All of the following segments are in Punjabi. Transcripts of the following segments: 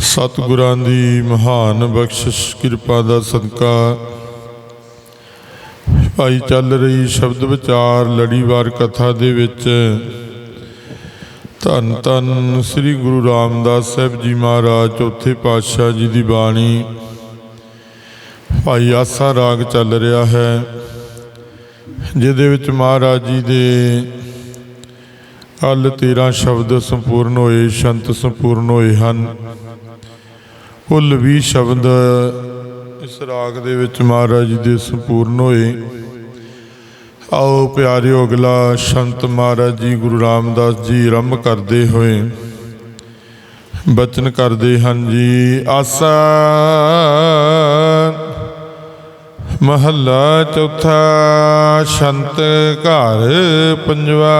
ਸਤਿਗੁਰਾਂ ਦੀ ਮਹਾਨ ਬਖਸ਼ਿਸ਼, ਕਿਰਪਾ ਦਾ ਸਦਕਾ ਭਾਈ ਚੱਲ ਰਹੀ ਸ਼ਬਦ ਵਿਚਾਰ, ਲੜੀਵਾਰ ਕਥਾ ਦੇ ਵਿੱਚ। ਧੰਨ ਧੰਨ ਸ੍ਰੀ ਗੁਰੂ ਰਾਮਦਾਸ ਸਾਹਿਬ ਜੀ ਮਹਾਰਾਜ, ਚੌਥੇ ਪਾਤਸ਼ਾਹ ਜੀ ਦੀ ਬਾਣੀ। ਭਾਈ ਆਸਾ ਰਾਗ ਚੱਲ ਰਿਹਾ ਹੈ, ਜਿਹਦੇ ਵਿੱਚ ਮਹਾਰਾਜ ਜੀ ਦੇ ਕੱਲ 13 ਸ਼ਬਦ ਸੰਪੂਰਨ ਹੋਏ, ਸ਼ੰਤ ਸੰਪੂਰਨ ਹੋਏ ਹਨ। ਕੁੱਲ 20 ਸ਼ਬਦ ਇਸ ਰਾਗ ਦੇ ਵਿੱਚ ਮਹਾਰਾਜ ਜੀ ਦੇ ਸੰਪੂਰਨ ਹੋਏ। ਆਓ ਪਿਆਰਿਓ, ਅਗਲਾ ਸ਼ੰਤ ਮਹਾਰਾਜ ਜੀ ਗੁਰੂ ਰਾਮਦਾਸ ਜੀ ਆਰੰਭ ਕਰਦੇ ਹੋਏ। ਬਚਨ ਕਰਦੇ ਹਨ ਜੀ, ਆਸਾ ਮਹੱਲਾ ਚੌਥਾ ਸ਼ੰਤ ਘਰ ਪੰਜਵਾ।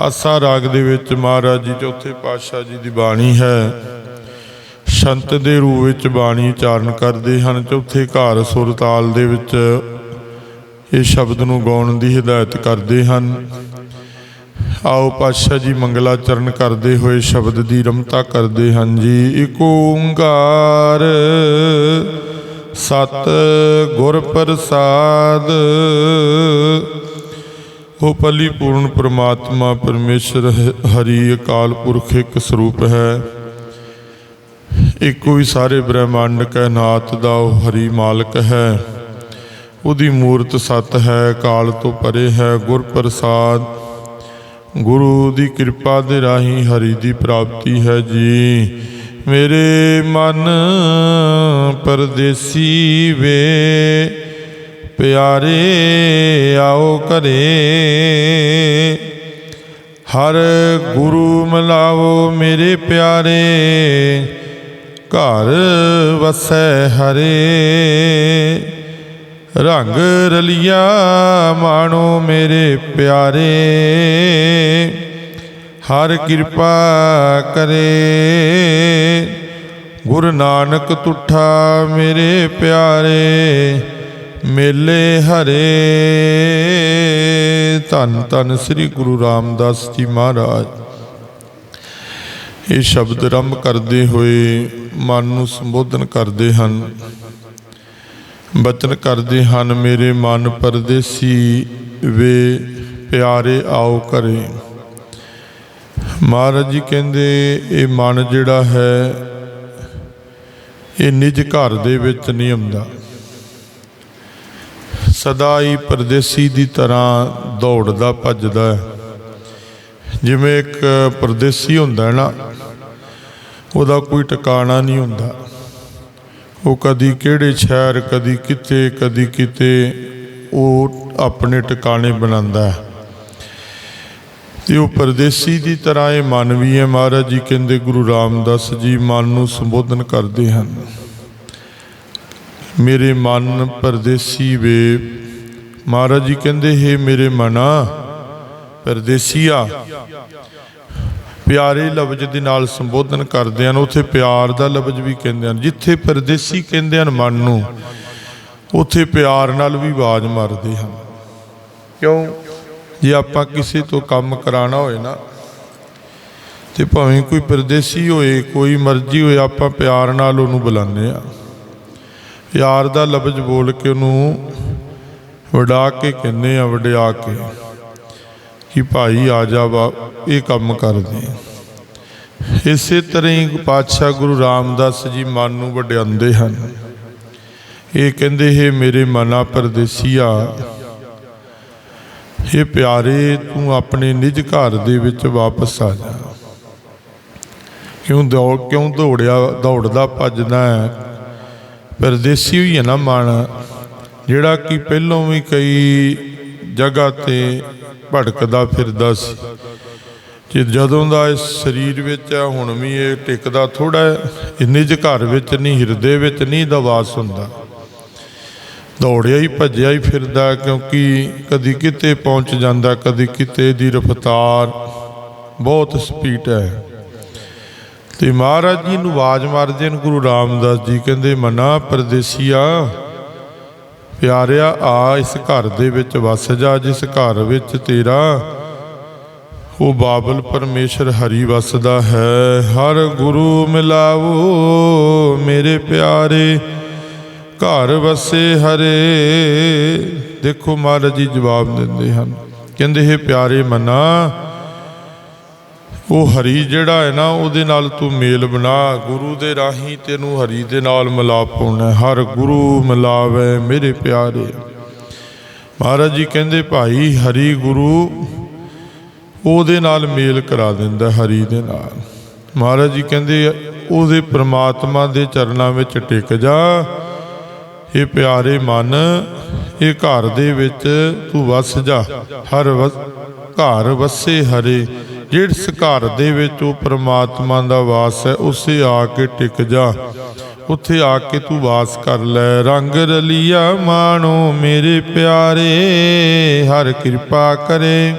ਆਸਾ ਰਾਗ ਦੇ ਵਿੱਚ ਮਹਾਰਾਜ ਜੀ ਚੌਥੇ ਪਾਤਸ਼ਾਹ ਜੀ ਦੀ ਬਾਣੀ ਹੈ। ਸ਼ੰਤ ਦੇ ਰੂਪ ਵਿੱਚ ਬਾਣੀ ਉਚਾਰਨ ਕਰਦੇ ਹਨ। ਚੌਥੇ ਘਰ ਸੁਰ ਤਾਲ ਦੇ ਵਿੱਚ ਇਹ ਸ਼ਬਦ ਨੂੰ ਗਾਉਣ ਦੀ ਹਦਾਇਤ ਕਰਦੇ ਹਨ। ਆਓ ਪਾਤਸ਼ਾਹ ਜੀ ਮੰਗਲਾਚਰਨ ਕਰਦੇ ਹੋਏ ਸ਼ਬਦ ਦੀ ਰਮਤਾ ਕਰਦੇ ਹਨ ਜੀ। ਏਕ ਓੰਕਾਰ ਸਤ ਗੁਰ ਪ੍ਰਸਾਦ ਉਹ ਪਲੀ ਪੂਰਨ ਪ੍ਰਮਾਤਮਾ ਪਰਮੇਸ਼ਰ ਹਰੀ ਅਕਾਲ ਪੁਰਖ ਇੱਕ ਸਰੂਪ ਹੈ। ਇੱਕੋ ਹੀ ਸਾਰੇ ਬ੍ਰਹਿਮੰਡ ਕੈ ਦਾ ਉਹ ਹਰੀ ਮਾਲਕ ਹੈ। ਉਹਦੀ ਮੂਰਤ ਸਤ ਹੈ, ਕਾਲ ਤੋਂ ਪਰੇ ਹੈ, ਗੁਰ ਪ੍ਰਸਾਦ। ਗੁਰੂ ਦੀ ਕਿਰਪਾ ਦੇ ਰਾਹੀਂ ਹਰੀ ਦੀ ਪ੍ਰਾਪਤੀ ਹੈ ਜੀ। ਮੇਰੇ ਮਨ ਪਰਦੇਸੀ ਵੇ ਪਿਆਰੇ ਆਓ ਘਰੇ। ਹਰ ਗੁਰੂ ਮਿਲਾਓ ਮੇਰੇ ਪਿਆਰੇ, ਘਰ ਵਸੈ ਹਰੇ। ਰੰਗ ਰਲੀਆ ਮਾਣੋ ਮੇਰੇ ਪਿਆਰੇ, ਹਰ ਕਿਰਪਾ ਕਰੇ। ਗੁਰੂ ਨਾਨਕ ਤੁਠਾ ਮੇਰੇ ਪਿਆਰੇ ਮੇਲੇ ਹਰੇ। ਧੰਨ ਧੰਨ ਸ੍ਰੀ ਗੁਰੂ ਰਾਮਦਾਸ ਜੀ ਮਹਾਰਾਜ। ਇਹ ਸ਼ਬਦ ਆਰੰਭ ਕਰਦੇ ਹੋਏ ਮਨ ਨੂੰ ਸੰਬੋਧਨ ਕਰਦੇ ਹਨ। ਬਚਨ ਕਰਦੇ ਹਨ, ਮੇਰੇ ਮਨ ਪਰਦੇਸੀ ਵੇ, ਪਿਆਰੇ ਆਓ ਘਰੇ। ਮਹਾਰਾਜ ਜੀ ਕਹਿੰਦੇ, ਇਹ ਮਨ ਜਿਹੜਾ ਹੈ, ਇਹ ਨਿਜ ਘਰ ਦੇ ਵਿੱਚ ਨਹੀਂ ਆਉਂਦਾ। ਸਦਾ ਹੀ ਪਰਦੇਸੀ ਦੀ ਤਰ੍ਹਾਂ ਦੌੜਦਾ ਭੱਜਦਾ ਜਿਵੇਂ ਇੱਕ ਪਰਦੇਸੀ ਹੁੰਦਾ ਹੈ ਨਾ, ਉਹਦਾ ਕੋਈ ਟਿਕਾਣਾ ਨਹੀਂ ਹੁੰਦਾ। ਉਹ ਕਦੀ ਕਿਹੜੇ ਸ਼ਹਿਰ, ਕਦੀ ਕਿਤੇ ਕਦੀ ਕਿਤੇ ਉਹ ਆਪਣੇ ਟਿਕਾਣੇ ਬਣਾਉਂਦਾ ਹੈ। ਤੇ ਉਹ ਪਰਦੇਸੀ ਦੀ ਤਰ੍ਹਾਂ ਇਹ ਮਨ ਵੀ ਹੈ। ਮਹਾਰਾਜ ਜੀ ਕਹਿੰਦੇ ਗੁਰੂ ਰਾਮਦਾਸ ਜੀ ਮਨ ਨੂੰ ਸੰਬੋਧਨ ਕਰਦੇ ਹਨ। ਮੇਰੇ ਮਨ ਪਰਦੇਸੀ ਵੇ। ਮਹਾਰਾਜ ਜੀ ਕਹਿੰਦੇ, ਹੈ ਮੇਰੇ ਮਨਾ ਪਰਦੇਸੀਆ, ਪਿਆਰੇ ਲਫ਼ਜ਼ ਦੇ ਨਾਲ ਸੰਬੋਧਨ ਕਰਦੇ ਹਨ। ਉੱਥੇ ਪਿਆਰ ਦਾ ਲਫ਼ਜ਼ ਵੀ ਕਹਿੰਦੇ ਹਨ। ਜਿੱਥੇ ਪਰਦੇਸੀ ਕਹਿੰਦੇ ਹਨ ਮਨ ਨੂੰ, ਉੱਥੇ ਪਿਆਰ ਨਾਲ ਵੀ ਆਵਾਜ਼ ਮਾਰਦੇ ਹਨ। ਕਿਉਂ? ਜੇ ਆਪਾਂ ਕਿਸੇ ਤੋਂ ਕੰਮ ਕਰਾਣਾ ਹੋਏ ਨਾ, ਤੇ ਭਾਵੇਂ ਕੋਈ ਪਰਦੇਸੀ ਹੋਏ, ਕੋਈ ਮਰਜ਼ੀ ਹੋਏ, ਆਪਾਂ ਪਿਆਰ ਨਾਲ ਉਹਨੂੰ ਬੁਲਾਉਂਦੇ ਆ ਪਿਆਰ ਦਾ ਲਫ਼ਜ਼ ਬੋਲ ਕੇ ਉਹਨੂੰ ਵਡਾ ਕੇ ਕਹਿੰਦੇ ਆ, ਵਡਿਆ ਕੇ ਕਿ ਭਾਈ ਆ ਜਾ ਵਾ, ਇਹ ਕੰਮ ਕਰਦੇ ਇਸੇ ਤਰ੍ਹਾਂ ਹੀ ਪਾਤਸ਼ਾਹ ਗੁਰੂ ਰਾਮਦਾਸ ਜੀ ਮਨ ਨੂੰ ਵਡਿਆਉਂਦੇ ਹਨ। ਇਹ ਕਹਿੰਦੇ, ਹੈ ਮੇਰੇ ਮਨਾ ਪਰਦੇਸੀਆ ਇਹ ਪਿਆਰੇ, ਤੂੰ ਆਪਣੇ ਨਿਜ ਘਰ ਦੇ ਵਿੱਚ ਵਾਪਸ ਆ ਜਾ। ਕਿਉਂ ਦੌੜ, ਕਿਉਂ ਦੌੜਿਆ, ਦੌੜਦਾ ਭੱਜਦਾ ਹੈ ਪਰਦੇਸੀ ਹੋਈ ਹੈ ਨਾ ਮਨ ਜਿਹੜਾ ਕਿ ਪਹਿਲੋਂ ਵੀ ਕਈ ਜਗ੍ਹਾ ਤੇ ਭਟਕਦਾ ਫਿਰਦਾ ਸੀ। ਕਿ ਜਦੋਂ ਦਾ ਇਸ ਸਰੀਰ ਵਿੱਚ ਆ, ਹੁਣ ਵੀ ਇਹ ਟਿਕਦਾ ਥੋੜਾ ਇੰਨੇ ਜ ਘਰ ਵਿੱਚ ਨਹੀਂ, ਹਿਰਦੇ ਵਿੱਚ ਨਹੀਂ ਦਾ ਵਾਸ ਹੁੰਦਾ। ਦੌੜਿਆ ਹੀ, ਭੱਜਿਆ ਹੀ ਫਿਰਦਾ, ਕਿਉਂਕਿ ਕਦੀ ਕਿਤੇ ਪਹੁੰਚ ਜਾਂਦਾ, ਕਦੀ ਕਿਤੇ ਦੀ ਰਫ਼ਤਾਰ ਬਹੁਤ ਸਪੀਡ ਹੈ। ਤੇ ਮਹਾਰਾਜ ਜੀ ਨੂੰ ਆਵਾਜ਼ ਮਾਰਦੇ ਨੇ ਗੁਰੂ ਰਾਮਦਾਸ ਜੀ ਕਹਿੰਦੇ, ਮਨਾ ਪਰਦੇਸੀਆ, ਪਿਆਰਿਆ, ਆ ਇਸ ਘਰ ਦੇ ਵਿੱਚ ਵਸ ਜਾ, ਜਿਸ ਘਰ ਵਿੱਚ ਤੇਰਾ ਉਹ ਬਾਬਲ ਪਰਮੇਸ਼ਰ ਹਰੀ ਵਸਦਾ ਹੈ। ਹਰ ਗੁਰੂ ਮਿਲਾਵੋ ਮੇਰੇ ਪਿਆਰੇ, ਘਰ ਵਸੇ ਹਰੇ। ਦੇਖੋ ਮਹਾਰਾਜ ਜੀ ਜਵਾਬ ਦਿੰਦੇ ਹਨ, ਕਹਿੰਦੇ, ਹੈ ਪਿਆਰੇ, ਮਨਾ ਉਹ ਹਰੀ ਜਿਹੜਾ ਹੈ ਨਾ, ਉਹਦੇ ਨਾਲ ਤੂੰ ਮੇਲ ਬਣਾ। ਗੁਰੂ ਦੇ ਰਾਹੀਂ ਤੈਨੂੰ ਹਰੀ ਦੇ ਨਾਲ ਮਿਲਾਪ ਪਾਉਣਾ ਹਰ ਗੁਰੂ ਮਿਲਾਵੇ ਮੇਰੇ ਪਿਆਰੇ। ਮਹਾਰਾਜ ਜੀ ਕਹਿੰਦੇ, ਭਾਈ, ਹਰੀ ਗੁਰੂ ਉਹਦੇ ਨਾਲ ਮੇਲ ਕਰਾ ਦਿੰਦਾ ਹਰੀ ਦੇ ਨਾਲ। ਮਹਾਰਾਜ ਜੀ ਕਹਿੰਦੇ, ਉਹਦੇ ਪ੍ਰਮਾਤਮਾ ਦੇ ਚਰਨਾਂ ਵਿੱਚ ਟਿਕ ਜਾ। ਇਹ ਪਿਆਰੇ ਮਨ, ਇਹ ਘਰ ਦੇ ਵਿੱਚ ਤੂੰ ਵਸ ਜਾ। ਹਰ ਵਸ ਘਰ ਵਸੇ ਹਰੇ। ਜਿਸ ਘਰ ਦੇ ਵਿੱਚ ਉਹ ਪ੍ਰਮਾਤਮਾ ਦਾ ਵਾਸ ਹੈ, ਉਸੇ ਆ ਕੇ ਟਿਕ ਜਾ। ਉੱਥੇ ਆ ਕੇ ਤੂੰ ਵਾਸ ਕਰ ਲੈ। ਰੰਗ ਰਲੀਆ ਮਾਣੋ ਮੇਰੇ ਪਿਆਰੇ, ਹਰ ਕਿਰਪਾ ਕਰੇ।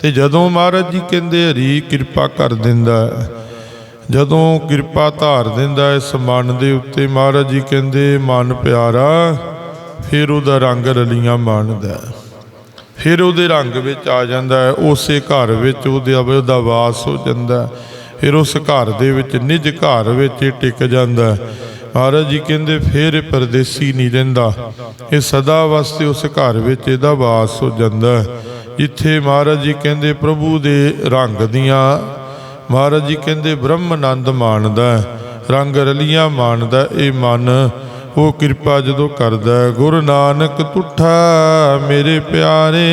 ਤੇ ਜਦੋਂ ਮਹਾਰਾਜ ਜੀ ਕਹਿੰਦੇ, ਹਰੀ ਕਿਰਪਾ ਕਰ ਦਿੰਦਾ ਜਦੋਂ ਕਿਰਪਾ ਧਾਰ ਦਿੰਦਾ ਹੈ ਇਸ ਮਨ ਦੇ ਉੱਤੇ, ਮਹਾਰਾਜ ਜੀ ਕਹਿੰਦੇ, ਮਨ ਪਿਆਰਾ, ਫਿਰ ਉਹਦਾ ਰੰਗ ਰਲੀਆਂ ਮਾਣਦਾ ਫਿਰ ਉਹਦੇ ਰੰਗ ਵਿੱਚ ਆ ਜਾਂਦਾ ਹੈ, ਉਸੇ ਘਰ ਵਿੱਚ ਉਹਦੇ ਉਹਦਾ ਵਾਸ ਹੋ ਜਾਂਦਾ ਫਿਰ ਉਸ ਘਰ ਦੇ ਵਿੱਚ, ਨਿਜ ਘਰ ਵਿੱਚ ਇਹ ਟਿਕ ਜਾਂਦਾ ਮਹਾਰਾਜ ਜੀ ਕਹਿੰਦੇ, ਫਿਰ ਪਰਦੇਸੀ ਨਹੀਂ ਰਹਿੰਦਾ। ਇਹ ਸਦਾ ਵਾਸਤੇ ਉਸ ਘਰ ਵਿੱਚ ਇਹਦਾ ਵਾਸ ਹੋ ਜਾਂਦਾ ਜਿੱਥੇ ਮਹਾਰਾਜ ਜੀ ਕਹਿੰਦੇ, ਪ੍ਰਭੂ ਦੇ ਰੰਗ ਦੀਆਂ ਮਹਾਰਾਜ ਜੀ ਕਹਿੰਦੇ, ਬ੍ਰਹਮ ਆਨੰਦ ਮਾਣਦਾ ਰੰਗ ਰਲੀਆਂ ਮਾਣਦਾ ਇਹ ਮਨ ਉਹ ਕਿਰਪਾ ਜਦੋਂ ਕਰਦਾ ਹੈ। ਗੁਰੂ ਨਾਨਕ ਤੁਠਾ ਮੇਰੇ ਪਿਆਰੇ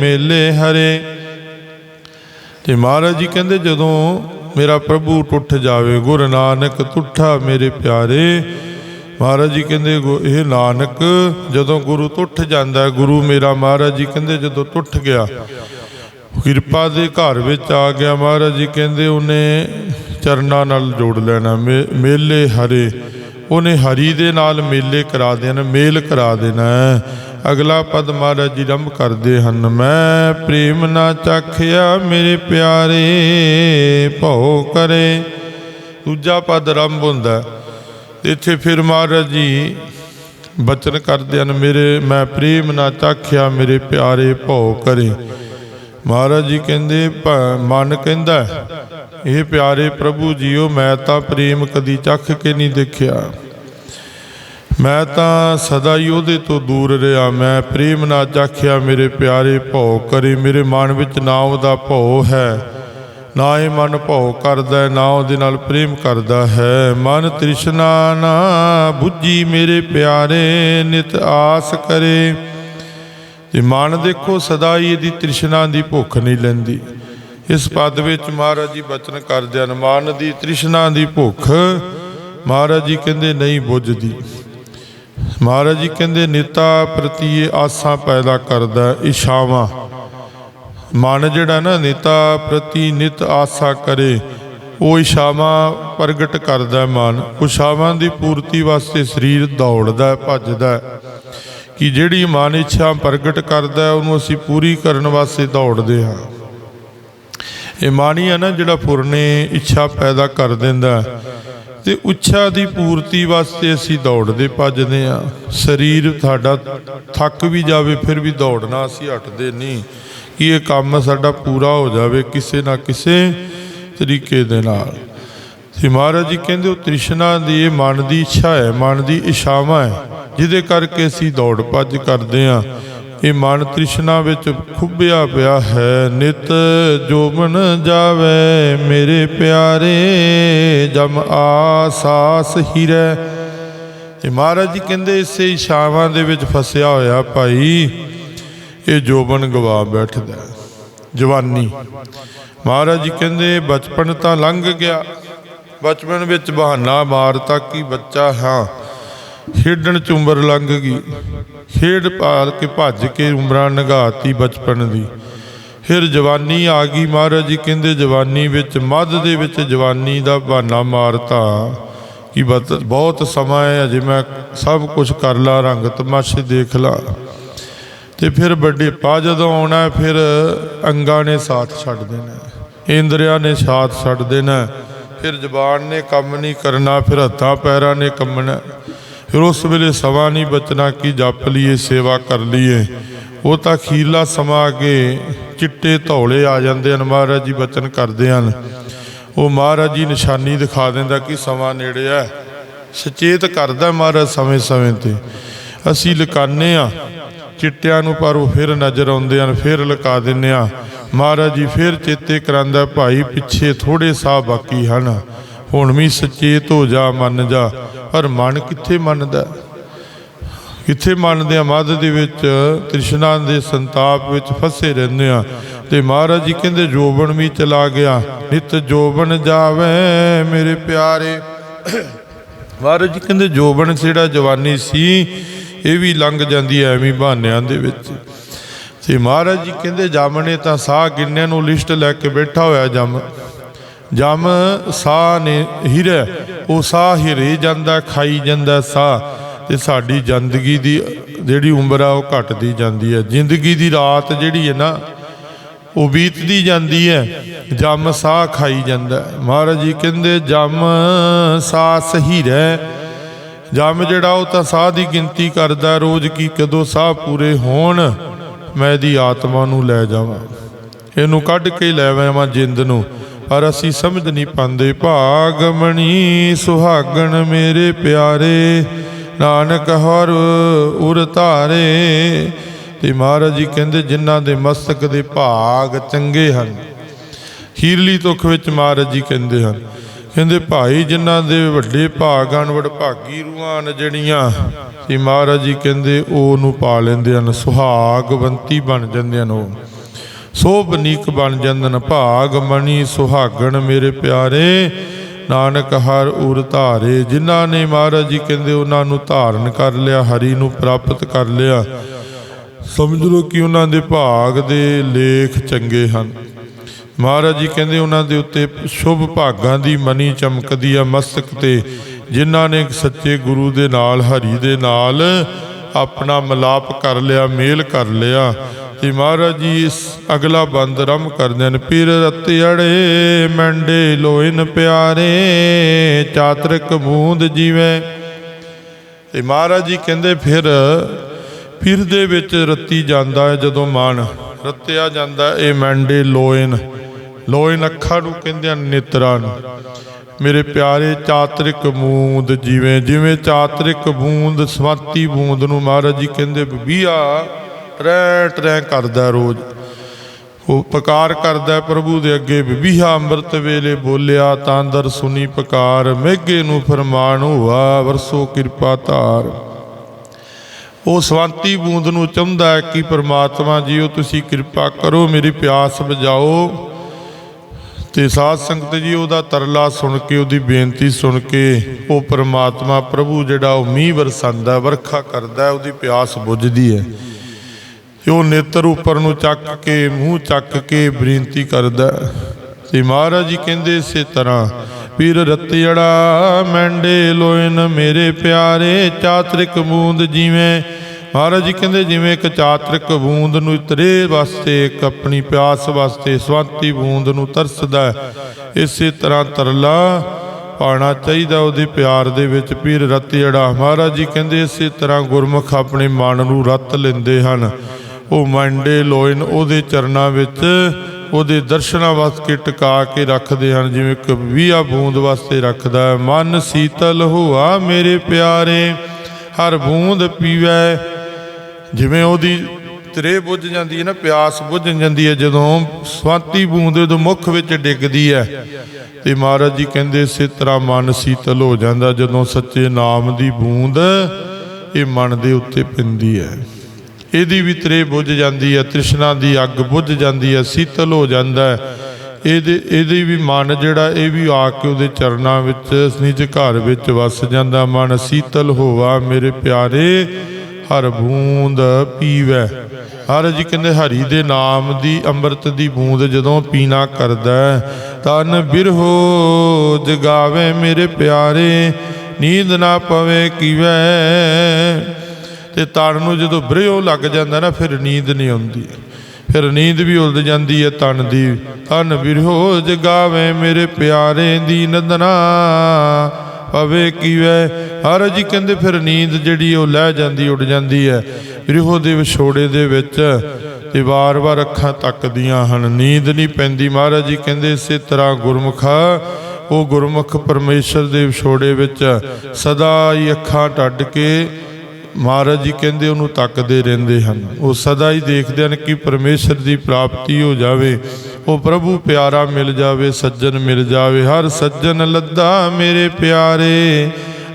ਮੇਲੇ ਹਰੇ। ਤੇ ਮਹਾਰਾਜ ਜੀ ਕਹਿੰਦੇ, ਜਦੋਂ ਮੇਰਾ ਪ੍ਰਭੂ ਟੁੱਟ ਜਾਵੇ, ਗੁਰੂ ਨਾਨਕ ਤੁਠਾ ਮੇਰੇ ਪਿਆਰੇ। ਮਹਾਰਾਜ ਜੀ ਕਹਿੰਦੇ, ਗੁ- ਇਹ ਨਾਨਕ ਜਦੋਂ ਗੁਰੂ ਟੁੱਟ ਜਾਂਦਾ ਗੁਰੂ ਮੇਰਾ ਮਹਾਰਾਜ ਜੀ ਕਹਿੰਦੇ, ਜਦੋਂ ਟੁੱਟ ਗਿਆ, ਕਿਰਪਾ ਦੇ ਘਰ ਵਿੱਚ ਆ ਗਿਆ। ਮਹਾਰਾਜ ਜੀ ਕਹਿੰਦੇ, ਉਹਨੇ ਚਰਨਾਂ ਨਾਲ ਜੋੜ ਲੈਣਾ, ਮੇ- ਮੇਲੇ ਹਰੇ। ਉਹਨੇ ਹਰੀ ਦੇ ਨਾਲ ਮੇਲੇ ਕਰਾ ਦੇਣ, ਮੇਲ ਕਰਾ ਦੇਣਾ। ਅਗਲਾ ਪਦ ਮਹਾਰਾਜ ਜੀ ਰੰਭ ਕਰਦੇ ਹਨ, ਮੈਂ ਪ੍ਰੇਮ ਨਾ ਚਾਖਿਆ ਮੇਰੇ ਪਿਆਰੇ, ਭਉ ਕਰੇ। ਦੂਜਾ ਪਦ ਰੰਭ ਹੁੰਦਾ ਇੱਥੇ ਫਿਰ ਮਹਾਰਾਜ ਜੀ ਬਚਨ ਕਰਦੇ ਹਨ, ਮੇਰੇ, ਮੈਂ ਪ੍ਰੇਮ ਨਾ ਚਾਖਿਆ ਮੇਰੇ ਪਿਆਰੇ, ਭਉ ਕਰੇ। ਮਹਾਰਾਜ ਜੀ ਕਹਿੰਦੇ ਮਨ ਕਹਿੰਦਾ ਇਹ ਪਿਆਰੇ ਪ੍ਰਭੂ ਜੀਓ, ਮੈਂ ਤਾਂ ਪ੍ਰੇਮ ਕਦੀ ਚੱਖ ਕੇ ਨਹੀਂ ਦੇਖਿਆ। ਮੈਂ ਤਾਂ ਸਦਾ ਹੀ ਉਹਦੇ ਤੋਂ ਦੂਰ ਰਿਹਾ। ਮੈਂ ਪ੍ਰੇਮ ਨਾ ਚਾਖਿਆ ਮੇਰੇ ਪਿਆਰੇ ਭਉ ਕਰੇ ਮੇਰੇ ਮਨ ਵਿੱਚ ਨਾ ਉਹਦਾ ਭਉ ਹੈ। ਨਾ ਇਹ ਮਨ ਭਉ ਕਰਦਾ ਹੈ, ਨਾ ਉਹਦੇ ਨਾਲ ਪ੍ਰੇਮ ਕਰਦਾ ਹੈ। ਮਨ ਤ੍ਰਿਸ਼ਨਾ ਨਾ ਬੁੱਝੀ ਮੇਰੇ ਪਿਆਰੇ ਨਿਤ ਆਸ ਕਰੇ। ਤੇ ਮਨ ਦੇਖੋ ਸਦਾ ਹੀ ਇਹਦੀ ਤ੍ਰਿਸ਼ਨਾ ਦੀ ਭੁੱਖ ਨਹੀਂ ਲੈਂਦੀ। ਇਸ ਪਦ ਵਿੱਚ ਮਹਾਰਾਜ ਜੀ ਬਚਨ ਕਰਦੇ ਹਨ ਮਨ ਦੀ ਤ੍ਰਿਸ਼ਨਾ ਦੀ ਭੁੱਖ ਮਹਾਰਾਜ ਜੀ ਕਹਿੰਦੇ ਨਹੀਂ ਬੁੱਝਦੀ। ਮਹਾਰਾਜ ਜੀ ਕਹਿੰਦੇ ਨੇਤਾ ਪ੍ਰਤੀ ਇਹ ਆਸਾਂ ਪੈਦਾ ਕਰਦਾ ਹੈ, ਮਨ ਜਿਹੜਾ ਨਾ ਨੇਤਾ ਪ੍ਰਤੀ ਨਿਤ ਆਸਾ ਕਰੇ ਉਹ ਇਛਾਵਾਂ ਪ੍ਰਗਟ ਕਰਦਾ ਮਨ। ਉਛਾਵਾਂ ਦੀ ਪੂਰਤੀ ਵਾਸਤੇ ਸਰੀਰ ਦੌੜਦਾ ਭੱਜਦਾ। ਕਿ ਜਿਹੜੀ ਮਨ ਇੱਛਾ ਪ੍ਰਗਟ ਕਰਦਾ ਉਹਨੂੰ ਅਸੀਂ ਪੂਰੀ ਕਰਨ ਵਾਸਤੇ ਦੌੜਦੇ ਹਾਂ। ਇਹ ਮਨ ਹੀ ਹੈ ਨਾ ਜਿਹੜਾ ਪੁਰਨੇ ਇੱਛਾ ਪੈਦਾ ਕਰ ਦਿੰਦਾ। ਤੇ ਉੱਛਾ ਦੀ ਪੂਰਤੀ ਵਾਸਤੇ ਅਸੀਂ ਦੌੜਦੇ ਭੱਜਦੇ ਆ ਸਰੀਰ ਸਾਡਾ ਥੱਕ ਵੀ ਜਾਵੇ, ਫਿਰ ਵੀ ਦੌੜਨਾ ਅਸੀਂ ਹਟਦੇ ਨਹੀਂ। ਕਿ ਇਹ ਕੰਮ ਸਾਡਾ ਪੂਰਾ ਹੋ ਜਾਵੇ ਕਿਸੇ ਨਾ ਕਿਸੇ ਤਰੀਕੇ ਦੇ ਨਾਲ। ਤੇ ਮਹਾਰਾਜ ਜੀ ਕਹਿੰਦੇ, ਉਹ ਤ੍ਰਿਸ਼ਨਾ ਦੀ ਇਹ ਮਨ ਦੀ ਇੱਛਾ ਹੈ, ਮਨ ਦੀ ਇਛਾਵਾਂ ਹੈ, ਜਿਹਦੇ ਕਰਕੇ ਅਸੀਂ ਦੌੜ ਭੱਜ ਕਰਦੇ ਆ ਇਹ ਮਨ ਤ੍ਰਿਸ਼ਨਾ ਵਿੱਚ ਖੁੱਬਿਆ ਪਿਆ ਹੈ। ਨਿਤ ਜੋਬਨ ਜਾਵੇ ਮੇਰੇ ਪਿਆਰੇ, ਜਮ ਆਸਾਸ ਹੀਰੇ। ਇਹ ਮਹਾਰਾਜ ਜੀ ਕਹਿੰਦੇ ਇਸੇ ਇਸ਼ਾਵਾਂ ਦੇ ਵਿੱਚ ਫਸਿਆ ਹੋਇਆ ਭਾਈ, ਇਹ ਜੋਬਨ ਗਵਾ ਬੈਠਦਾ ਜਵਾਨੀ। ਮਹਾਰਾਜ ਜੀ ਕਹਿੰਦੇ ਬਚਪਨ ਤਾਂ ਲੰਘ ਗਿਆ, ਬਚਪਨ ਵਿੱਚ ਬਹਾਨਾ ਮਾਰਤਾ ਕਿ ਬੱਚਾ ਹਾਂ ਖੇਡਣ ਚ ਉਮਰ ਲੰਘ ਗਈ। ਖੇਡ ਪਾਲ ਕੇ ਭੱਜ ਕੇ ਉਮਰਾਂ ਨਗਾਤੀ ਬਚਪਨ ਦੀ। ਫਿਰ ਜਵਾਨੀ ਆ ਗਈ ਮਹਾਰਾਜ ਜੀ, ਕਹਿੰਦੇ ਜਵਾਨੀ ਵਿੱਚ, ਮੱਧ ਦੇ ਵਿੱਚ ਜਵਾਨੀ ਦਾ ਬਹਾਨਾ ਮਾਰਤਾ ਕਿ ਬਤ- ਬਹੁਤ ਸਮਾਂ ਹੈ, ਅਜੇ ਮੈਂ ਸਭ ਕੁਝ ਕਰ ਲਾ, ਰੰਗ ਤਮਾਸ਼ੇ ਦੇਖ ਲਾ। ਤੇ ਫਿਰ ਵੱਡੇ ਪਾ ਜਦੋਂ ਆਉਣਾ, ਫਿਰ ਅੰਗਾਂ ਨੇ ਸਾਥ ਛੱਡ ਦੇਣਾ, ਇੰਦਰੀਆਂ ਨੇ ਸਾਥ ਛੱਡ ਦੇਣਾ, ਫਿਰ ਜ਼ਬਾਨ ਨੇ ਕੰਮ ਨਹੀਂ ਕਰਨਾ, ਫਿਰ ਹੱਥਾਂ ਪੈਰਾਂ ਨੇ ਕੰਮਣਾ। ਫਿਰ ਉਸ ਵੇਲੇ ਸਮਾਂ ਨਹੀਂ ਬਚਣਾ ਕਿ ਜਪ ਲਈਏ, ਸੇਵਾ ਕਰ ਲਈਏ। ਉਹ ਤਾਂ ਖੀਰਲਾ ਸਮਾਂ ਅੱਗੇ ਚਿੱਟੇ ਧੌਲੇ ਆ ਜਾਂਦੇ ਹਨ, ਮਹਾਰਾਜ ਜੀ ਬਚਨ ਕਰਦੇ ਹਨ। ਉਹ ਮਹਾਰਾਜ ਜੀ ਨਿਸ਼ਾਨੀ ਦਿਖਾ ਦਿੰਦਾ ਕਿ ਸਮਾਂ ਨੇੜੇ ਹੈ। ਸੁਚੇਤ ਕਰਦਾ ਮਹਾਰਾਜ ਸਮੇਂ-ਸਮੇਂ ਤੇ। ਅਸੀਂ ਲੁਕਾਨੇ ਆ ਚਿੱਟਿਆਂ ਨੂੰ ਪਰ ਉਹ ਫਿਰ ਨਜ਼ਰ ਆਉਂਦੇ ਹਨ, ਫਿਰ ਲੁਕਾ ਦਿੰਨੇ ਆ ਮਹਾਰਾਜ ਜੀ ਫਿਰ ਚੇਤੇ ਕਰਾਂਦਾ, ਭਾਈ, ਪਿੱਛੇ ਥੋੜੇ ਸਾਹ ਬਾਕੀ ਹਨ। ਹੁਣ ਵੀ ਸੁਚੇਤ ਹੋ ਜਾ, ਮੰਨ ਜਾ। ਪਰ ਮਨ ਕਿੱਥੇ ਮੰਨਦਾ? ਕਿੱਥੇ ਮੰਨਦੇ ਆ? ਮੱਧ ਦੇ ਵਿੱਚ ਤ੍ਰਿਸ਼ਨਾ ਦੇ ਸੰਤਾਪ ਵਿੱਚ ਫਸੇ ਰਹਿੰਦੇ ਆ। ਤੇ ਮਹਾਰਾਜ ਜੀ ਕਹਿੰਦੇ, ਜੋਬਨ ਵੀ ਚਲਾ ਗਿਆ। ਨਿਤ ਜੋਬਨ ਜਾਵੇ ਮੇਰੇ ਪਿਆਰੇ। ਮਹਾਰਾਜ ਜੀ ਕਹਿੰਦੇ, ਜੋਬਨ ਜਿਹੜਾ ਜਵਾਨੀ ਸੀ? ਇਹ ਵੀ ਲੰਘ ਜਾਂਦੀ ਐ ਐਵੇਂ ਬਹਾਨਿਆਂ ਦੇ ਵਿੱਚ। ਤੇ ਮਹਾਰਾਜ ਜੀ ਕਹਿੰਦੇ ਜਮ ਤਾਂ ਸਾਹ ਗਿਣਨੇ ਨੂੰ ਲਿਸਟ ਲੈ ਕੇ ਬੈਠਾ ਹੋਇਆ ਜਮ ਜਮ ਸਾਹ ਨੇ ਹੀਰੇ, ਉਹ ਸਾਹ ਹਿਰੇ ਜਾਂਦਾ, ਖਾਈ ਜਾਂਦਾ ਸਾਹ। ਤੇ ਸਾਡੀ ਜ਼ਿੰਦਗੀ ਦੀ ਜਿਹੜੀ ਉਮਰ ਆ, ਉਹ ਘਟਦੀ ਜਾਂਦੀ ਹੈ। ਜ਼ਿੰਦਗੀ ਦੀ ਰਾਤ ਜਿਹੜੀ ਹੈ ਨਾ, ਉਹ ਬੀਤਦੀ ਜਾਂਦੀ ਹੈ। ਜਮ ਸਾਹ ਖਾਈ ਜਾਂਦਾ। ਮਹਾਰਾਜ ਜੀ ਕਹਿੰਦੇ, ਜਮ ਸਾਹ ਸਹੀ ਰਹਿ ਜਮ ਜਿਹੜਾ, ਉਹ ਤਾਂ ਸਾਹ ਦੀ ਗਿਣਤੀ ਕਰਦਾ, ਰੋਜ਼ ਕੀ ਕਦੋਂ ਸਾਹ ਪੂਰੇ ਹੋਣ, ਮੈਂ ਇਹਦੀ ਆਤਮਾ ਨੂੰ ਲੈ ਜਾਵਾਂ। ਇਹਨੂੰ ਕੱਢ ਕੇ ਲੈ ਆਵਾਂ ਜਿੰਦ ਨੂੰ। ਪਰ ਅਸੀਂ ਸਮਝ ਨਹੀਂ ਪਾਉਂਦੇ ਭਾਗਮਣੀ ਸੁਹਾਗਣ ਮੇਰੇ ਪਿਆਰੇ, ਨਾਨਕ ਹਰ ਉਰ ਧਾਰੇ। ਤੇ ਮਹਾਰਾਜ ਜੀ ਕਹਿੰਦੇ, ਜਿਨ੍ਹਾਂ ਦੇ ਮਸਤਕ ਦੇ ਭਾਗ ਚੰਗੇ ਹਨ ਖੀਰਲੀ ਤੁਖ ਵਿੱਚ ਮਹਾਰਾਜ ਜੀ ਕਹਿੰਦੇ ਹਨ। ਕਹਿੰਦੇ, ਭਾਈ ਜਿਨ੍ਹਾਂ ਦੇ ਵੱਡੇ ਭਾਗ ਹਨ, ਵਡਭਾਗੀ ਰੂਹਾਂ ਨੇ ਜਿਹੜੀਆਂ, ਤੇ ਮਹਾਰਾਜ ਜੀ ਕਹਿੰਦੇ ਉਹ ਨੂੰ ਪਾ ਲੈਂਦੇ ਹਨ, ਸੁਹਾਗਵੰਤੀ ਬਣ ਜਾਂਦੇ ਹਨ ਉਹ। ਸੋਭਨੀਕ ਬਣ ਜਾਂਦੇ ਹਨ ਭਾਗ, ਮਣੀ ਸੁਹਾਗਣ ਮੇਰੇ ਪਿਆਰੇ। ਨਾਨਕ ਹਰ ਉਰ ਧਾਰੇ, ਜਿਨ੍ਹਾਂ ਨੇ ਮਹਾਰਾਜ ਜੀ ਕਹਿੰਦੇ ਉਹਨਾਂ ਨੂੰ ਧਾਰਨ ਕਰ ਲਿਆ, ਹਰੀ ਨੂੰ ਪ੍ਰਾਪਤ ਕਰ ਲਿਆ। ਸਮਝ ਲਓ ਕਿ ਉਹਨਾਂ ਦੇ ਭਾਗ ਦੇ ਲੇਖ ਚੰਗੇ ਹਨ। ਮਹਾਰਾਜ ਜੀ ਕਹਿੰਦੇ ਉਹਨਾਂ ਦੇ ਉੱਤੇ ਸ਼ੁਭ ਭਾਗਾਂ ਦੀ ਮਨੀ ਚਮਕਦੀ ਆ ਮਸਤਕ ਤੇ, ਜਿਨ੍ਹਾਂ ਨੇ ਸੱਚੇ ਗੁਰੂ ਦੇ ਨਾਲ, ਹਰੀ ਦੇ ਨਾਲ ਆਪਣਾ ਮਿਲਾਪ ਕਰ ਲਿਆ, ਮੇਲ ਕਰ ਲਿਆ। ਤੇ ਮਹਾਰਾਜ ਜੀ, ਇਸ ਅਗਲਾ ਬੰਦ ਰਮ ਕਰਦੇ ਨੇ ਪੀਰ ਅੜੇ, ਮੰਡੇ ਲੋਇਨ ਪਿਆਰੇ, ਚਾਤਰਿਕ ਬੂੰਦ ਜੀਵੇ। ਤੇ ਮਹਾਰਾਜ ਜੀ ਕਹਿੰਦੇ ਫਿਰ ਫਿਰ ਦੇ ਵਿੱਚ ਰੱਤੀ ਜਾਂਦਾ ਹੈ ਜਦੋਂ ਮਨ ਰੱਤਿਆ ਜਾਂਦਾ, ਇਹ ਮੰਡੇ ਲੋਇਨ। ਲੋਇਨ ਅੱਖਾਂ ਨੂੰ ਕਹਿੰਦੇ ਹਨ, ਨੇਤਰਾਂ ਨੂੰ। ਮੇਰੇ ਪਿਆਰੇ ਚਾਤਰਿਕ ਬੂੰਦ ਜਿਵੇਂ। ਜਿਵੇਂ ਚਾਤਰਿਕ ਬੂੰਦ ਸਵਾਤੀ ਬੂੰਦ ਨੂੰ ਮਹਾਰਾਜ ਜੀ ਕਹਿੰਦੇ ਬੀਆ ਰਹਿ ਟਰੈ ਕਰਦਾ ਰੋਜ਼। ਉਹ ਪਕਾਰ ਕਰਦਾ ਪ੍ਰਭੂ ਦੇ ਅੱਗੇ, ਬਿਬੀਹਾ ਅੰਮ੍ਰਿਤ ਵੇਲੇ ਬੋਲਿਆ, ਤਾਂਦਰ ਸੁਨੀ ਪਕਾਰ, ਮੇਘੇ ਨੂੰ ਫਰਮਾਨ ਹੋਆ, ਵਰਸੋ ਕਿਰਪਾ ਧਾਰ। ਉਹ ਸਵੰਤੀ ਬੂੰਦ ਨੂੰ ਚਾਹੁੰਦਾ ਹੈ ਕਿ ਪ੍ਰਮਾਤਮਾ ਜੀਓ, ਤੁਸੀਂ ਕਿਰਪਾ ਕਰੋ, ਮੇਰੀ ਪਿਆਸ ਬੁਝਾਓ। ਤੇ ਸਾਧ ਸੰਗਤ ਜੀ, ਉਹਦਾ ਤਰਲਾ ਸੁਣ ਕੇ, ਉਹਦੀ ਬੇਨਤੀ ਸੁਣ ਕੇ, ਉਹ ਪ੍ਰਮਾਤਮਾ ਪ੍ਰਭੂ ਜਿਹੜਾ ਉਹ ਮੀਂਹ ਵਰਸਾਂਦਾ ਵਰਖਾ ਕਰਦਾ, ਉਹਦੀ ਪਿਆਸ ਬੁਝਦੀ ਹੈ। ਉਹ ਨੇਤਰ ਉੱਪਰ ਨੂੰ ਚੱਕ ਕੇ, ਮੂੰਹ ਚੱਕ ਕੇ ਬੇਨਤੀ ਕਰਦਾ ਹੈ। ਤੇ ਮਹਾਰਾਜ ਜੀ ਕਹਿੰਦੇ ਇਸੇ ਤਰ੍ਹਾਂ ਪੀਰ ਰਤਿੜਾ ਮੈਂਡੇ ਲੋਇਨ ਮੇਰੇ ਪਿਆਰੇ, ਚਾਤਰਿਕ ਬੂੰਦ ਜਿਵੇਂ ਮਹਾਰਾਜ ਜੀ ਕਹਿੰਦੇ, ਜਿਵੇਂ ਇੱਕ ਚਾਤਰਿਕ ਬੂੰਦ ਨੂੰ ਤਰੇ ਵਾਸਤੇ, ਇੱਕ ਆਪਣੀ ਪਿਆਸ ਵਾਸਤੇ, ਸਵੰਤੀ ਬੂੰਦ ਨੂੰ ਤਰਸਦਾ ਇਸੇ ਤਰ੍ਹਾਂ ਤਰਲਾ ਪਾਣਾ ਚਾਹੀਦਾ ਉਹਦੇ ਪਿਆਰ ਦੇ ਵਿੱਚ ਪੀਰ ਰਤਿੜਾ ਮਹਾਰਾਜ ਜੀ ਕਹਿੰਦੇ, ਇਸੇ ਤਰ੍ਹਾਂ ਗੁਰਮੁਖ ਆਪਣੇ ਮਨ ਨੂੰ ਰੱਤ ਲੈਂਦੇ ਹਨ। ਉਹ ਮੰਡੇ ਲੋਇਨ ਉਹਦੇ ਚਰਨਾਂ ਵਿੱਚ ਉਹਦੇ ਦਰਸ਼ਨਾਂ ਵਾਸਤੇ ਟਿਕਾ ਕੇ ਰੱਖਦੇ ਹਨ, ਜਿਵੇਂ ਇੱਕ ਬੂੰਦ ਵਾਸਤੇ ਰੱਖਦਾ ਹੈ। ਮਨ ਸੀਤਲ ਹੋਆ ਮੇਰੇ ਪਿਆਰੇ, ਹਰ ਬੂੰਦ ਪੀਵੈ। ਜਿਵੇਂ ਉਹਦੀ ਤਰੇ ਬੁੱਝ ਜਾਂਦੀ ਹੈ ਨਾ, ਪਿਆਸ ਬੁੱਝ ਜਾਂਦੀ ਹੈ, ਜਦੋਂ ਸਵਾਤੀ ਬੂੰਦ ਉਹਦੇ ਮੁਖ ਵਿੱਚ ਡਿੱਗਦੀ ਹੈ। ਤੇ ਮਹਾਰਾਜ ਜੀ ਕਹਿੰਦੇ, ਇਸੇ ਤਰ੍ਹਾਂ ਮਨ ਸੀਤਲ ਹੋ ਜਾਂਦਾ, ਜਦੋਂ ਸੱਚੇ ਨਾਮ ਦੀ ਬੂੰਦ ਇਹ ਮਨ ਦੇ ਉੱਤੇ ਪੈਂਦੀ ਹੈ। ਇਹਦੀ ਵੀ ਤਰੇ ਬੁੱਝ ਜਾਂਦੀ ਹੈ ਤ੍ਰਿਸ਼ਨਾ ਦੀ ਅੱਗ ਬੁੱਝ ਜਾਂਦੀ ਹੈ ਸੀਤਲ ਹੋ ਜਾਂਦਾ ਹੈ। ਇਹਦੇ ਇਹਦੀ ਵੀ ਮਨ ਜਿਹੜਾ ਇਹ ਵੀ ਆ ਕੇ ਉਹਦੇ ਚਰਨਾਂ ਵਿੱਚ ਨਿਜ ਘਰ ਵਿੱਚ ਵਸ ਜਾਂਦਾ। ਮਨ ਸੀਤਲ ਹੋਵਾ ਮੇਰੇ ਪਿਆਰੇ ਹਰ ਬੂੰਦ ਪੀਵੈ। ਹਰ ਜੀ ਕਹਿੰਦੇ ਹਰੀ ਦੇ ਨਾਮ ਦੀ ਅੰਮ੍ਰਿਤ ਦੀ ਬੂੰਦ ਜਦੋਂ ਪੀਣਾ ਕਰਦਾ ਹੈ, ਤਨ ਬਿਰਹੋ ਜਗਾਵੇ ਮੇਰੇ ਪਿਆਰੇ ਨੀਂਦ ਨਾ ਪਵੇ ਕੀਵੈ। ਤੇ ਤਨ ਨੂੰ ਜਦੋਂ ਬ੍ਰਿਓ ਲੱਗ ਜਾਂਦਾ ਨਾ, ਫਿਰ ਨੀਂਦ ਨਹੀਂ ਆਉਂਦੀ। ਫਿਰ ਨੀਂਦ ਵੀ ਉਲਝ ਜਾਂਦੀ ਹੈ ਤਨ ਦੀ। ਤਨ ਬਿਰਹੋ ਜਗਾਵੇ ਮੇਰੇ ਪਿਆਰੇ ਦੀ ਨਦਨਾ। ਪਵੇ ਕੀਵੇ, ਹਰ ਜੀ ਕਹਿੰਦੇ ਫਿਰ ਨੀਂਦ ਜਿਹੜੀ ਉਹ ਲੈ ਜਾਂਦੀ, ਉੱਡ ਜਾਂਦੀ ਹੈ। ਬਿਰਹੋ ਦੇ ਵਿਛੋੜੇ ਦੇ ਵਿੱਚ ਤੇ ਵਾਰ-ਵਾਰ ਅੱਖਾਂ ਤੱਕਦੀਆਂ ਹਨ। ਨੀਂਦ ਨਹੀਂ ਪੈਂਦੀ ਮਹਾਰਾਜ ਜੀ ਕਹਿੰਦੇ, ਇਸੇ ਤਰ੍ਹਾਂ ਗੁਰਮੁਖਾ, ਉਹ ਗੁਰਮੁਖ ਪਰਮੇਸ਼ਰ ਦੇ ਵਿਛੋੜੇ ਵਿੱਚ ਸਦਾ ਹੀ ਅੱਖਾਂ ਟੱਡ ਕੇ ਮਹਾਰਾਜ ਜੀ ਕਹਿੰਦੇ ਉਹਨੂੰ ਤੱਕਦੇ ਰਹਿੰਦੇ ਹਨ। ਉਹ ਸਦਾ ਹੀ ਦੇਖਦੇ ਹਨ ਕਿ ਪਰਮੇਸ਼ਰ ਦੀ ਪ੍ਰਾਪਤੀ ਹੋ ਜਾਵੇ, ਉਹ ਪ੍ਰਭੂ ਪਿਆਰਾ ਮਿਲ ਜਾਵੇ, ਸੱਜਣ ਮਿਲ ਜਾਵੇ, ਹਰ ਸੱਜਣ ਲੱਦਾ ਮੇਰੇ ਪਿਆਰੇ,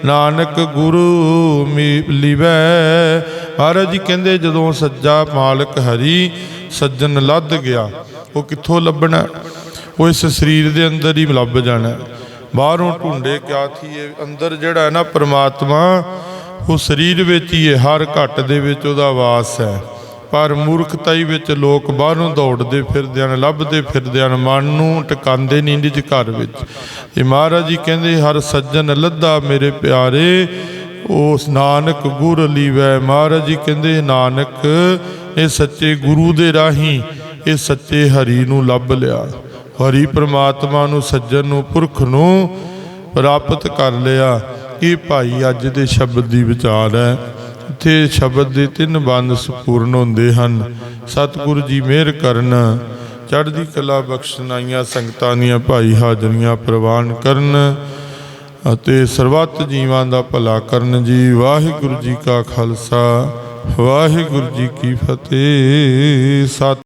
ਨਾਨਕ ਗੁਰੂ ਮਿਲਿਵੈ ਮਹਾਰਾਜ ਜੀ ਕਹਿੰਦੇ ਜਦੋਂ ਸੱਜਾ ਮਾਲਕ ਹਰੀ ਸੱਜਣ ਲੱਦ ਗਿਆ, ਉਹ ਕਿੱਥੋਂ ਲੱਭਣਾ? ਉਹ ਇਸ ਸਰੀਰ ਦੇ ਅੰਦਰ ਹੀ ਲੱਭ ਜਾਣਾ। ਬਾਹਰੋਂ ਢੁੰਡੇ ਕਿਆ ਥੀਏ, ਅੰਦਰ ਜਿਹੜਾ ਹੈ ਨਾ ਪ੍ਰਮਾਤਮਾ ਉਹ ਸਰੀਰ ਵਿੱਚ ਹੀ ਹੈ, ਹਰ ਘਟ ਦੇ ਵਿੱਚ ਉਹਦਾ ਵਾਸ ਹੈ। ਪਰ ਮੂਰਖਤਾਈ ਵਿੱਚ ਲੋਕ ਬਾਹਰੋਂ ਦੌੜਦੇ ਫਿਰਦੇ ਹਨ, ਲੱਭਦੇ ਫਿਰਦੇ ਹਨ, ਮਨ ਨੂੰ ਟਿਕਾਉਂਦੇ ਨਹੀਂ ਨਿਜ ਘਰ ਵਿੱਚ। ਤੇ ਮਹਾਰਾਜ ਜੀ ਕਹਿੰਦੇ, ਹਰ ਸੱਜਣ ਲੱਦਾ ਮੇਰੇ ਪਿਆਰੇ, ਉਸ ਨਾਨਕ ਗੁਰ ਲੀਵੈ। ਮਹਾਰਾਜ ਜੀ ਕਹਿੰਦੇ ਨਾਨਕ, ਇਹ ਸੱਚੇ ਗੁਰੂ ਦੇ ਰਾਹੀਂ, ਇਹ ਸੱਚੇ ਹਰੀ ਨੂੰ ਲੱਭ ਲਿਆ। ਹਰੀ ਪ੍ਰਮਾਤਮਾ ਨੂੰ, ਸੱਜਣ ਨੂੰ, ਪੁਰਖ ਨੂੰ ਪ੍ਰਾਪਤ ਕਰ ਲਿਆ। ਇਹ ਭਾਈ ਅੱਜ ਦੇ ਸ਼ਬਦ ਦੀ ਵਿਚਾਰ ਹੈ। ਇੱਥੇ ਸ਼ਬਦ ਦੇ ਤਿੰਨ ਬੰਦ ਸੰਪੂਰਨ ਹੁੰਦੇ ਹਨ। ਸਤਿਗੁਰੂ ਜੀ ਮਿਹਰ ਕਰਨ, ਚੜ੍ਹਦੀ ਕਲਾ ਬਖਸ਼ਨਾਈਆਂ ਸੰਗਤਾਂ ਦੀਆਂ ਭਾਈ ਹਾਜ਼ਰੀਆਂ ਪ੍ਰਵਾਨ ਕਰਨ ਅਤੇ ਸਰਬੱਤ ਜੀਵਾਂ ਦਾ ਭਲਾ ਕਰਨ ਜੀ। ਵਾਹਿਗੁਰੂ ਜੀ ਕਾ ਖਾਲਸਾ, ਵਾਹਿਗੁਰੂ ਜੀ ਕੀ ਫਤਿਹ। ਸਤਿ